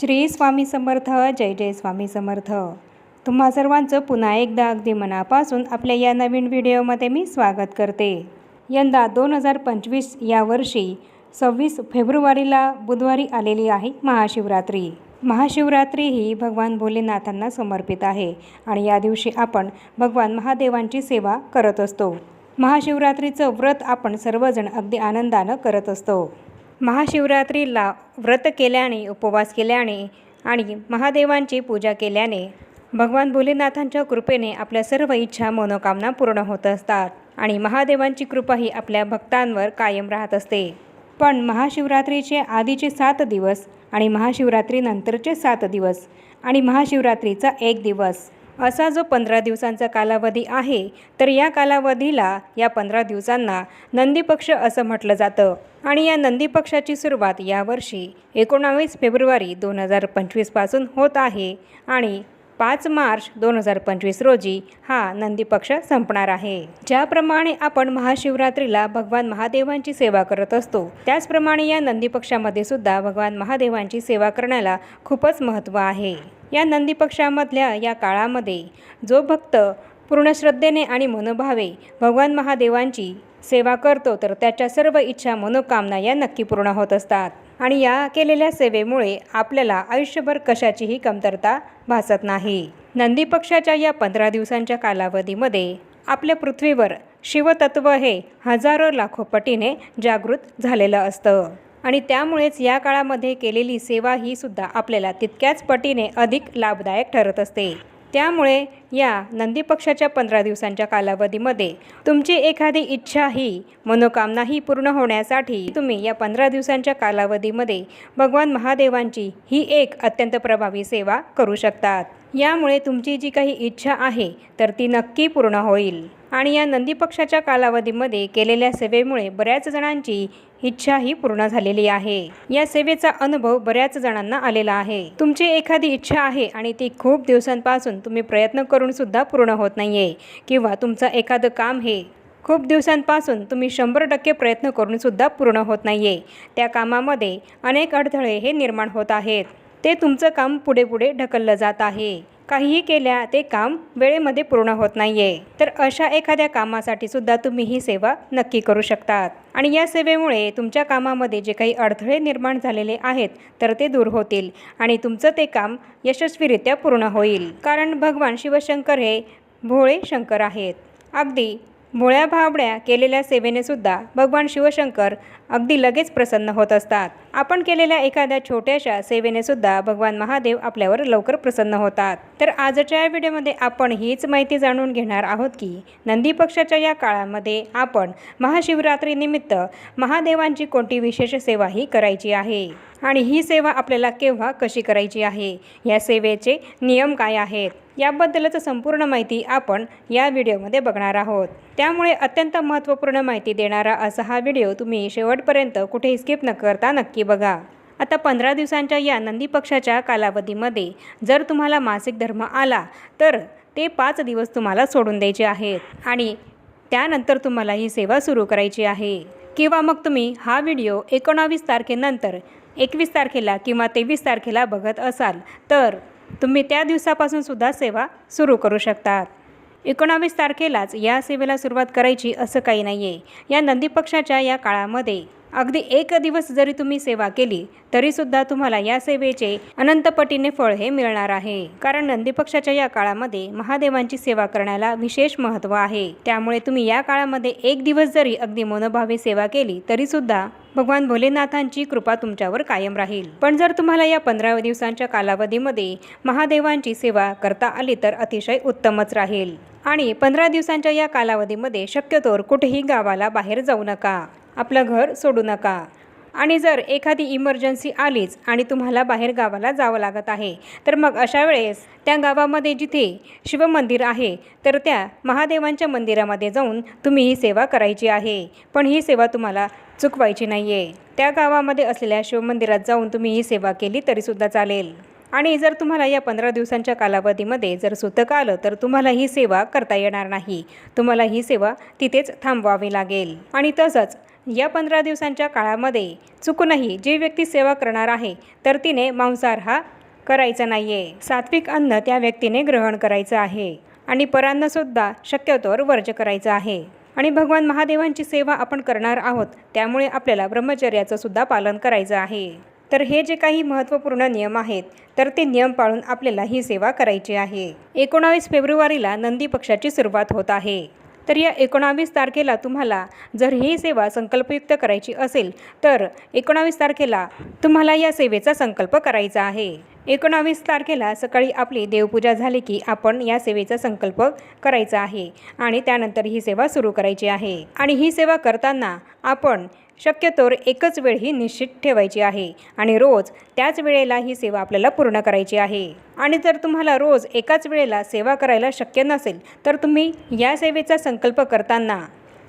श्री स्वामी समर्थ जय जय स्वामी समर्थ. तुम्हा सर्वांचं पुन्हा एकदा अगदी मनापासून आपल्या या नवीन व्हिडिओमध्ये मी स्वागत करते. यंदा दोन हजार पंचवीस या वर्षी सव्वीस फेब्रुवारीला बुधवारी आलेली आहे महाशिवरात्री. महाशिवरात्री ही भगवान भोलेनाथांना समर्पित आहे आणि या दिवशी आपण भगवान महादेवांची सेवा करत असतो. महाशिवरात्रीचं व्रत आपण सर्वजण अगदी आनंदानं करत असतो. महाशिवरात्रीला व्रत केल्याने उपवास केल्याने आणि महादेवांची पूजा केल्याने भगवान भोलेनाथांच्या कृपेने आपल्या सर्व इच्छा मनोकामना पूर्ण होत असतात आणि महादेवांची कृपा ही आपल्या भक्तांवर कायम राहत असते. पण महाशिवरात्रीचे आधीचे सात दिवस आणि महाशिवरात्रीनंतरचे सात दिवस आणि महाशिवरात्रीचा एक दिवस असा जो पंधरा दिवसांचा कालावधी आहे तर या कालावधीला या पंधरा दिवसांना नंदीपक्ष असं म्हटलं जातं. आणि या नंदी पक्षाची सुरुवात यावर्षी एकोणावीस फेब्रुवारी दोन हजार पंचवीसपासून होत आहे आणि पाच मार्च दोन हजार पंचवीस रोजी हा नंदी पक्ष संपणार आहे. ज्याप्रमाणे आपण महाशिवरात्रीला भगवान महादेवांची सेवा करत असतो त्याचप्रमाणे या नंदी पक्षामध्ये सुद्धा भगवान महादेवांची सेवा करण्याला खूपच महत्त्व आहे. या नंदी पक्षामधल्या या काळामध्ये जो भक्त पूर्ण श्रद्धेने आणि मनोभावे भगवान महादेवांची सेवा करतो तर त्याच्या सर्व इच्छा मनोकामना या नक्की पूर्ण होत असतात. आणि या केलेल्या सेवेमुळे आपल्याला आयुष्यभर कशाचीही कमतरता भासत नाही. नंदी पक्षाच्या या पंधरा दिवसांच्या कालावधीमध्ये आपल्या पृथ्वीवर शिवतत्व हे हजारो लाखो पटीने जागृत झालेलं असतं. आणि त्यामुळेच या काळामध्ये केलेली सेवा ही सुद्धा आपल्याला तितक्याच पटीने अधिक लाभदायक ठरत असते. त्यामुळे या नंदी पक्षाच्या पंधरा दिवसांच्या कालावधीमध्ये तुमची एखादी इच्छा ही मनोकामना ही पूर्ण होण्यासाठी तुम्ही या पंधरा दिवसांच्या कालावधीमध्ये भगवान महादेवांची ही एक अत्यंत प्रभावी सेवा करू शकतात. यामुळे तुमची जी काही इच्छा आहे तर ती नक्की पूर्ण होईल. आणि या नंदी पक्षाच्या कालावधीमध्ये केलेल्या सेवेमुळे बऱ्याच जणांची इच्छा ही पूर्ण झालेली आहे. या सेवेचा अनुभव बऱ्याच जणांना आलेला आहे. तुमची एखादी इच्छा आहे आणि ती खूप दिवसांपासून तुम्ही प्रयत्न करून सुद्धा पूर्ण होत नाहीये किंवा तुमचं एखादं काम हे खूप दिवसांपासून तुम्ही शंभर टक्के प्रयत्न करून सुद्धा पूर्ण होत नाहीये त्या कामामध्ये अनेक अडथळे हे निर्माण होत आहेत. ते तुमचं काम पुढे पुढे ढकललं जात आहे. काहीही केल्या ते काम वेळेमध्ये पूर्ण होत नाहीये. तर अशा एखाद्या कामासाठी सुद्धा तुम्ही ही सेवा नक्की करू शकतात. आणि या सेवेमुळे तुमच्या कामामध्ये जे काही अडथळे निर्माण झालेले आहेत तर ते दूर होतील आणि तुमचं ते काम यशस्वीरित्या पूर्ण होईल. कारण भगवान शिवशंकर हे भोळे शंकर आहेत. अगदी भोळ्या भाबड्या केलेल्या सेवेने सुद्धा भगवान शिवशंकर अगदी लगेच प्रसन्न होत असतात. आपण केलेल्या एखाद्या छोट्याशा सेवेने सुद्धा भगवान महादेव आपल्यावर लवकर प्रसन्न होतात. तर आजच्या या व्हिडिओमध्ये आपण हीच माहिती जाणून घेणार आहोत की नंदी पक्षाच्या या काळामध्ये आपण महाशिवरात्रीनिमित्त महादेवांची कोणती विशेष सेवा ही करायची आहे? आणि ही सेवा आपल्याला केव्हा कशी करायची आहे? या सेवेचे नियम काय आहेत? याबद्दलच संपूर्ण माहिती आपण या व्हिडिओमध्ये बघणार आहोत. त्यामुळे अत्यंत महत्त्वपूर्ण माहिती देणारा असा हा व्हिडिओ तुम्ही शेवटपर्यंत कुठेही स्किप न करता नक्की बघा. आता पंधरा दिवसांच्या या नंदी पक्षाच्या कालावधीमध्ये जर तुम्हाला मासिक धर्म आला तर ते पाच दिवस तुम्हाला सोडून द्यायचे आहेत आणि त्यानंतर तुम्हाला ही सेवा सुरू करायची आहे. किंवा मग तुम्ही हा व्हिडिओ एकोणावीस तारखेनंतर एकवीस तारखेला किंवा तेवीस तारखेला बघत असाल तर तुम्ही त्या दिवसापासून सुद्धा सेवा सुरू करू शकतात. एकोणावीस तारखेलाच या सेवेला सुरुवात करायची असं काही नाही आहे या नंदी पक्षाच्या या काळामध्ये अगदी एक दिवस जरी तुम्ही सेवा केली तरीसुद्धा तुम्हाला या सेवेचे अनंतपटीने फळ हे मिळणार आहे. कारण नंदी पक्षाच्या या काळामध्ये महादेवांची सेवा करण्याला विशेष महत्त्व आहे. त्यामुळे तुम्ही या काळामध्ये एक दिवस जरी अगदी मनोभावे सेवा केली तरीसुद्धा भगवान भोलेनाथांची कृपा तुमच्यावर कायम राहील. पण जर तुम्हाला या पंधरा दिवसांच्या कालावधीमध्ये महादेवांची सेवा करता आली तर अतिशय उत्तमच राहील. आणि पंधरा दिवसांच्या या कालावधीमध्ये शक्यतोवर कुठेही गावाला बाहेर जाऊ नका. आपलं घर सोडू नका. आणि जर एखादी इमर्जन्सी आलीच आणि तुम्हाला बाहेर गावाला जावं लागत आहे तर मग अशा वेळेस त्या गावामध्ये जिथे शिवमंदिर आहे तर त्या महादेवांच्या मंदिरामध्ये जाऊन तुम्ही ही सेवा करायची आहे. पण ही सेवा तुम्हाला चुकवायची नाही आहे त्या गावामध्ये असलेल्या शिवमंदिरात जाऊन तुम्ही ही सेवा केली तरीसुद्धा चालेल. आणि जर तुम्हाला या पंधरा दिवसांच्या कालावधीमध्ये जर सुतक आलं तर तुम्हाला ही सेवा करता येणार नाही. तुम्हाला ही सेवा तिथेच थांबवावी लागेल. आणि तसंच या पंधरा दिवसांच्या काळामध्ये चुकूनही जी व्यक्ती सेवा करणार आहे तर तिने मांसाहार हा करायचा नाही आहे सात्विक अन्न त्या व्यक्तीने ग्रहण करायचं आहे आणि परान्नसुद्धा शक्यतोवर वर्ज करायचं आहे. आणि भगवान महादेवांची सेवा आपण करणार आहोत त्यामुळे आपल्याला ब्रह्मचर्याचं सुद्धा पालन करायचं आहे. तर हे जे काही महत्त्वपूर्ण नियम आहेत तर ते नियम पाळून आपल्याला ही सेवा करायची आहे. एकोणावीस फेब्रुवारीला नंदी पक्षाची सुरुवात होत आहे. तर या एकोणावीस तारखेला तुम्हाला जर ही सेवा संकल्पयुक्त करायची असेल तर एकोणावीस तारखेला तुम्हाला या सेवेचा संकल्प करायचा आहे. एकोणावीस तारखेला सकाळी आपली देवपूजा झाली की आपण या सेवेचा संकल्प करायचा आहे आणि त्यानंतर ही सेवा सुरू करायची आहे. आणि ही सेवा करताना आपण शक्यतोवर एकच वेळ ही निश्चित ठेवायची आहे आणि रोज त्याच वेळेला ही सेवा आपल्याला पूर्ण करायची आहे. आणि जर तुम्हाला रोज एकाच वेळेला सेवा करायला शक्य नसेल तर तुम्ही या सेवेचा संकल्प करताना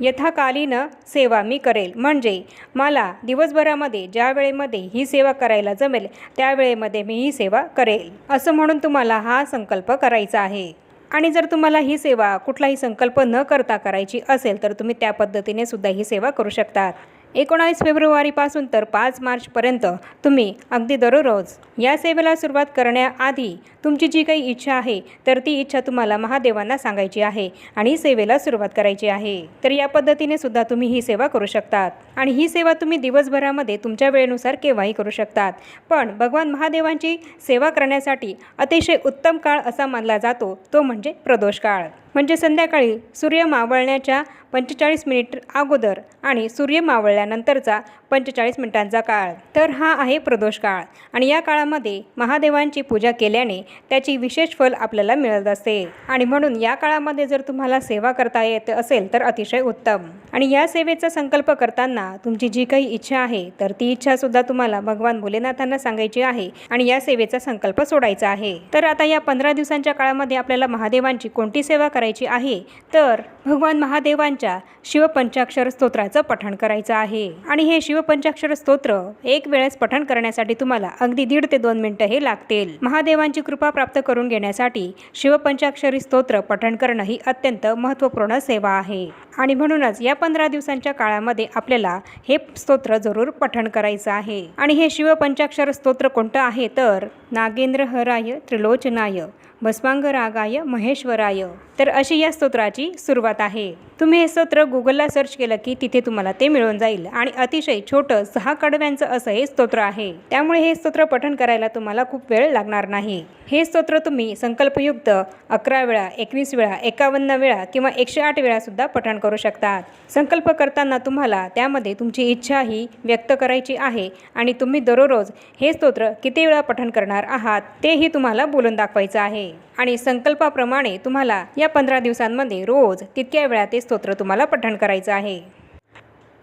यथाकालीन सेवा मी करेल. म्हणजे मला दिवसभरामध्ये ज्या वेळेमध्ये ही सेवा करायला जमेल त्यावेळेमध्ये मी ही सेवा करेल. असं म्हणून तुम्हाला हा संकल्प करायचा आहे. आणि जर तुम्हाला ही सेवा कुठलाही संकल्प न करता करायची असेल तर तुम्ही त्या पद्धतीने सुद्धा ही सेवा करू शकतात. एकोणावीस फेब्रुवारीपासून तर पाच मार्चपर्यंत तुम्ही अगदी दररोज या सेवेला सुरुवात करण्याआधी तुमची जी काही इच्छा आहे तर ती इच्छा तुम्हाला महादेवांना सांगायची आहे आणि सेवेला सुरुवात करायची आहे. तर या पद्धतीने सुद्धा तुम्ही ही सेवा करू शकतात. आणि ही सेवा तुम्ही दिवसभरामध्ये तुमच्या वेळेनुसार केव्हाही करू शकतात. पण भगवान महादेवांची सेवा करण्यासाठी अतिशय उत्तम काळ असा मानला जातो तो म्हणजे प्रदोष काळ. म्हणजे संध्याकाळी सूर्य मावळण्याच्या पंचेचाळीस मिनिट अगोदर आणि सूर्य मावळल्यानंतरचा पंचेचाळीस मिनिटांचा काळ. तर हा आहे प्रदोष काळ आणि या काळामध्ये महादेवांची पूजा केल्याने त्याची विशेष फल आपल्याला मिळत असते. आणि म्हणून या काळामध्ये जर तुम्हाला सेवा करता येत असेल तर अतिशय उत्तम. आणि या सेवेचा संकल्प करताना तुमची जी काही इच्छा आहे तर ती इच्छासुद्धा तुम्हाला भगवान भोलेनाथांना सांगायची आहे आणि या सेवेचा संकल्प सोडायचा आहे. तर आता या पंधरा दिवसांच्या काळामध्ये आपल्याला महादेवांची कोणती सेवा करायची आहे. तर भगवान महादेवांच्या शिवपंचाक्षर स्तोत्राचं पठण करायचं आहे. आणि हे शिवपंचाक्षर स्तोत्र एक वेळेस पठण करण्यासाठी तुम्हाला अगदी दीड ते दोन मिनिटं हे लागतील. महादेवांची कृपा प्राप्त करून घेण्यासाठी शिवपंचाक्षरी स्तोत्र पठण करणं ही अत्यंत महत्त्वपूर्ण सेवा आहे. आणि म्हणूनच या पंधरा दिवसांच्या काळामध्ये आपल्याला हे स्तोत्र जरूर पठण करायचं आहे. आणि हे शिवपंचाक्षर स्तोत्र कोणतं आहे? तर नागेंद्र हराय त्रिलोचनाय भस्मांगरागाय महेश्वराय. तर अशी या स्तोत्राची सुरुवात आहे. तुम्ही हे स्तोत्र गुगलला सर्च केलं की तिथे तुम्हाला ते मिळून जाईल. आणि अतिशय छोटं सहा कडव्यांचं असं हे स्तोत्र आहे. त्यामुळे हे स्तोत्र पठण करायला तुम्हाला खूप वेळ लागणार नाही. हे स्तोत्र तुम्ही संकल्पयुक्त अकरा वेळा एकवीस वेळा एकावन्न वेळा किंवा एकशे आठ वेळा सुद्धा पठण करू शकतात. संकल्प करताना तुम्हाला त्यामध्ये तुमची इच्छा ही व्यक्त करायची आहे आणि तुम्ही दररोज हे स्तोत्र किती वेळा पठण करणार आहात तेही तुम्हाला बोलून दाखवायचं आहे. आणि संकल्पाप्रमाणे तुम्हाला या पंधरा दिवसांमध्ये रोज तितक्या वेळा ते स्तोत्र तुम्हाला पठण करायचं आहे.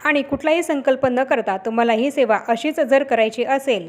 आणि कुठलाही संकल्प न करता तुम्हाला ही सेवा अशीच जर करायची असेल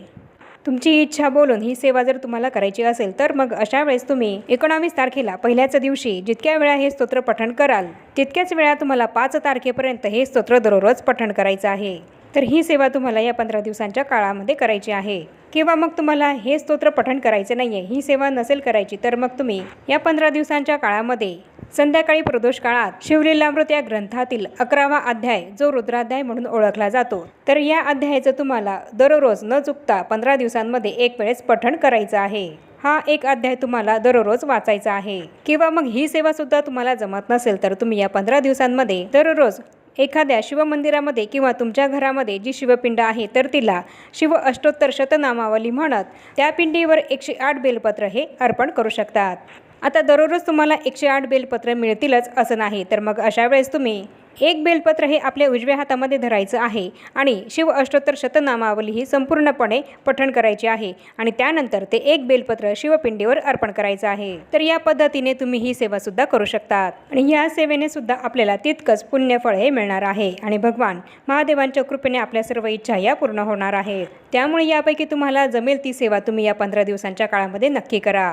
तुमची इच्छा बोलून ही सेवा जर तुम्हाला करायची असेल तर मग अशा वेळेस तुम्ही एकोणावीस तारखेला पहिल्याच दिवशी जितक्या वेळा हे स्तोत्र पठण कराल तितक्याच वेळा तुम्हाला पाच तारखेपर्यंत हे स्तोत्र दररोज पठण करायचं आहे. तर ही सेवा तुम्हाला या पंधरा दिवसांच्या काळामध्ये करायची आहे. किंवा मग तुम्हाला हे स्तोत्र पठण करायचे नाही आहे ही सेवा नसेल करायची तर मग तुम्ही या पंधरा दिवसांच्या काळामध्ये संध्याकाळी प्रदोष काळात शिवलीलामृत या ग्रंथातील अकरावा अध्याय जो रुद्राध्याय म्हणून ओळखला जातो तर या अध्यायाचं तुम्हाला दररोज न चुकता पंधरा दिवसांमध्ये एक वेळेस पठण करायचं आहे. हा एक अध्याय तुम्हाला दररोज वाचायचा आहे. किंवा मग ही सेवा सुद्धा तुम्हाला जमत नसेल तर तुम्ही या पंधरा दिवसांमध्ये दररोज एखाद्या शिवमंदिरामध्ये किंवा तुमच्या घरामध्ये जी शिवपिंड आहे तर तिला शिव अष्टोत्तर शतनामावली म्हणत त्या पिंडीवर एकशे आठ बेलपत्र हे अर्पण करू शकतात. आता दररोज तुम्हाला एकशे आठ बेलपत्र मिळतीलच असं नाही. तर मग अशा वेळेस तुम्ही एक बेलपत्र हे आपल्या उजव्या हातामध्ये धरायचं आहे आणि शिव अष्टोत्तर शतनामावली ही संपूर्णपणे पठण करायची आहे आणि त्यानंतर ते एक बेलपत्र शिवपिंडीवर अर्पण करायचं आहे. तर या पद्धतीने तुम्ही ही सेवा सुद्धा करू शकतात. आणि या सेवेने सुद्धा आपल्याला तितकंच पुण्यफळ हे मिळणार आहे आणि भगवान महादेवांच्या कृपेने आपल्या सर्व इच्छा या पूर्ण होणार आहेत. त्यामुळे यापैकी तुम्हाला जमेल ती सेवा तुम्ही या पंधरा दिवसांच्या काळामध्ये नक्की करा.